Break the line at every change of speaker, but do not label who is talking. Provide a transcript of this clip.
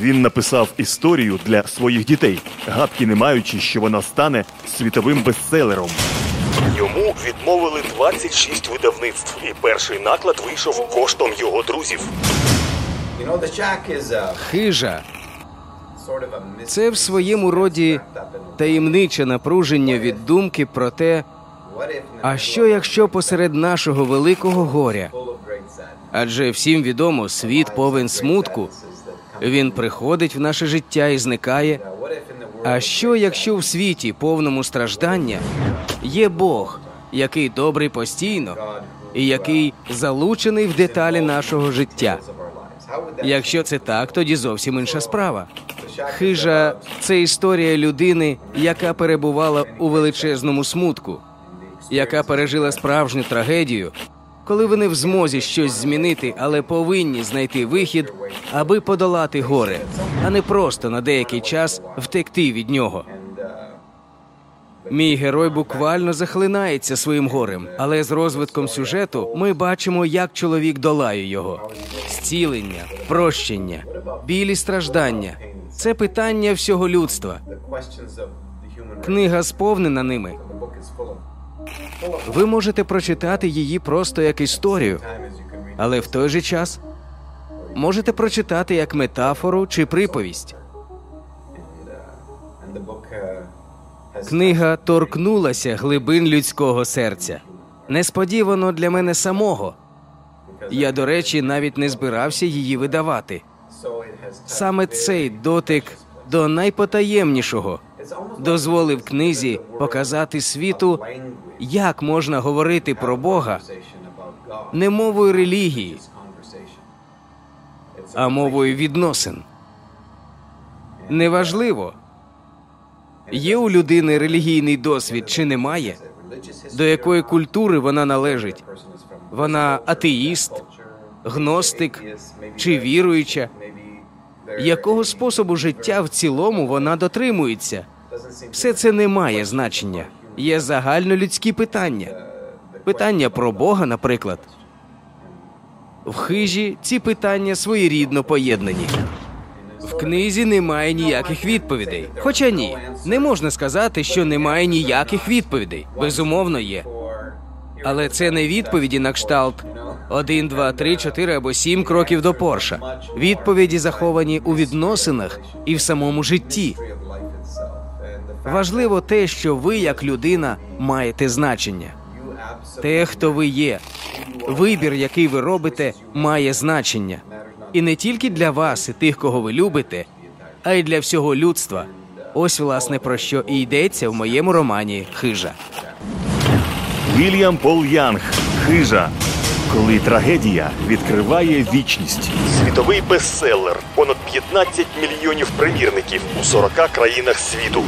Він написав історію для своїх дітей, гадки не маючи, що вона стане світовим бестселером. Йому відмовили 26 видавництв, і перший наклад вийшов коштом його друзів.
Uh,
Хижа. це в своєму роді таємниче напруження від думки про те, а що якщо посеред нашого великого горя, адже всім відомо, світ повен смутку, він приходить в наше життя і зникає. А що якщо в світі повному страждання є Бог, який добрий постійно і який залучений в деталі нашого життя? Якщо це так, тоді зовсім інша справа. Хижа це історія людини, яка перебувала у величезному смутку, яка пережила справжню трагедію, коли вони в змозі щось змінити, але повинні знайти вихід, аби подолати горе, а не просто на деякий час втекти від нього. Мій герой буквально захлинається своїм горем, але з розвитком сюжету ми бачимо, як чоловік долає його. Зцілення, прощення, білі страждання це питання всього людства. Книга сповнена ними. Ви можете прочитати її просто як історію, але в той же час можете прочитати як метафору чи приповість. Книга торкнулася глибин людського серця. Несподівано для мене самого. Я, до речі, навіть не збирався її видавати. Саме цей дотик до найпотаємнішого дозволив книзі показати світу, як можна говорити про Бога не мовою релігії, а мовою відносин. Неважливо, є у людини релігійний досвід чи немає, до якої культури вона належить. Вона атеїст, гностик чи віруюча. Якого способу життя в цілому вона дотримується? Все це не має значення. Є загальнолюдські питання. Питання про Бога, наприклад. В хижі ці питання своєрідно поєднані. В книзі немає ніяких відповідей. Хоча ні, не можна сказати, що немає ніяких відповідей. Безумовно, є. Але це не відповіді на кшталт 1, 2, 3, 4 або 7 кроків до Порша. Відповіді заховані у відносинах і в самому житті. Важливо те, що ви, як людина, маєте значення. Те, хто ви є, вибір, який ви робите, має значення. І не тільки для вас і тих, кого ви любите, а й для всього людства. Ось, власне, про що і йдеться в моєму романі Хижа.
Вільям Пол Янг Хижа. Коли трагедія відкриває вічність. Світовий бестселер. Понад 15 мільйонів примірників у 40 країнах світу.